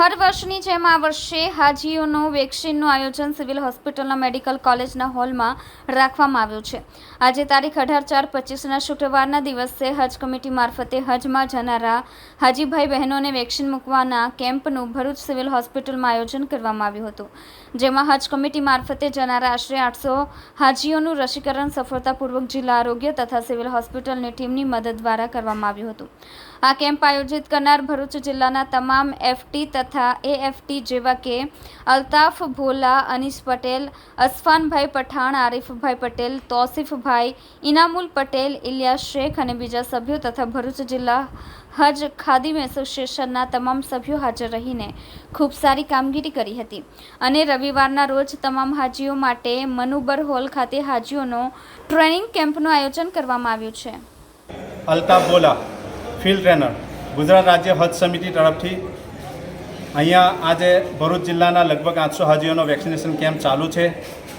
હર વર્ષની જેમ આ વર્ષે હાજીઓનું વેક્સિનનું આયોજન સિવિલ હોસ્પિટલના મેડિકલ કોલેજના હોલમાં રાખવામાં આવ્યું છે. આજે તારીખ અઢાર ચાર પચીસના શુક્રવારના દિવસે હજ કમિટી મારફતે હજમાં જનારા હાજીભાઈ બહેનોને વેક્સિન મૂકવાના કેમ્પનું ભરૂચ સિવિલ હોસ્પિટલમાં આયોજન કરવામાં આવ્યું હતું. જેમાં હજ કમિટી મારફતે જનારા આશરે આઠસો હાજીઓનું રસીકરણ સફળતાપૂર્વક જિલ્લા આરોગ્ય તથા સિવિલ હોસ્પિટલની ટીમની મદદ દ્વારા કરવામાં આવ્યું હતું. આ કેમ્પ આયોજિત કરનાર ભરૂચ જિલ્લાના તમામ એફટી તથા એએફટી જેવા કે અલ્તાફ ભોલા અનીસ પટેલ, અસફાનભાઈ પઠાણ, આરિફભાઈ પટેલ, તોસિફભાઈ, ઇનામુલ પટેલ, ઇલિયાસ શેખ અને બીજા સભ્યો તથા ભરૂચ જિલ્લા હજ ખાદિમ એસોસિએશનના તમામ સભ્યો હાજર રહીને ખૂબ સારી કામગીરી કરી હતી. અને રવિવારના રોજ તમામ હાજીઓ માટે મનુબર હોલ ખાતે હાજીઓનો ટ્રેનિંગ કેમ્પનું આયોજન કરવામાં આવ્યું છે. અલ્તાફ બોલા ફિલ્ડ ટ્રેનર, ગુજરાત રાજ્ય હજ સમિતિ તરફથી અહીંયા આજે ભરૂચ જિલ્લાના લગભગ આઠસો હાજીઓનો વેક્સિનેશન કેમ્પ ચાલુ છે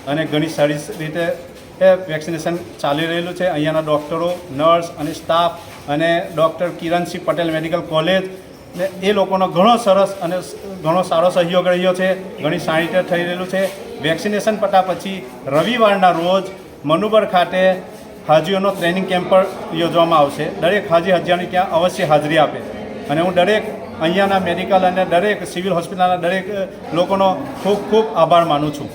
અને ઘણી સારી રીતે વેક્સિનેશન ચાલી રહેલું છે. અહીંયાના ડૉક્ટરો, નર્સ અને સ્ટાફ અને doctor Kiransinh Patel medical college ને એ લોકોનો ઘણો સરસ અને ઘણો સારો સહયોગ રહ્યો છે. ઘણી સારી થઈ રહેલું છે. વેક્સિનેશન પટા પછી રવિવારના રોજ મનુબર ખાતે હાજીઓનો ટ્રેનિંગ કેમ્પ યોજવામાં આવશે. દરેક હાજી હજારની ત્યાં અવશ્ય હાજરી આપે. અને હું દરેક અહીંયાના મેડિકલ અને દરેક સિવિલ હોસ્પિટલના દરેક લોકોનો ખૂબ ખૂબ આભાર માનું છું.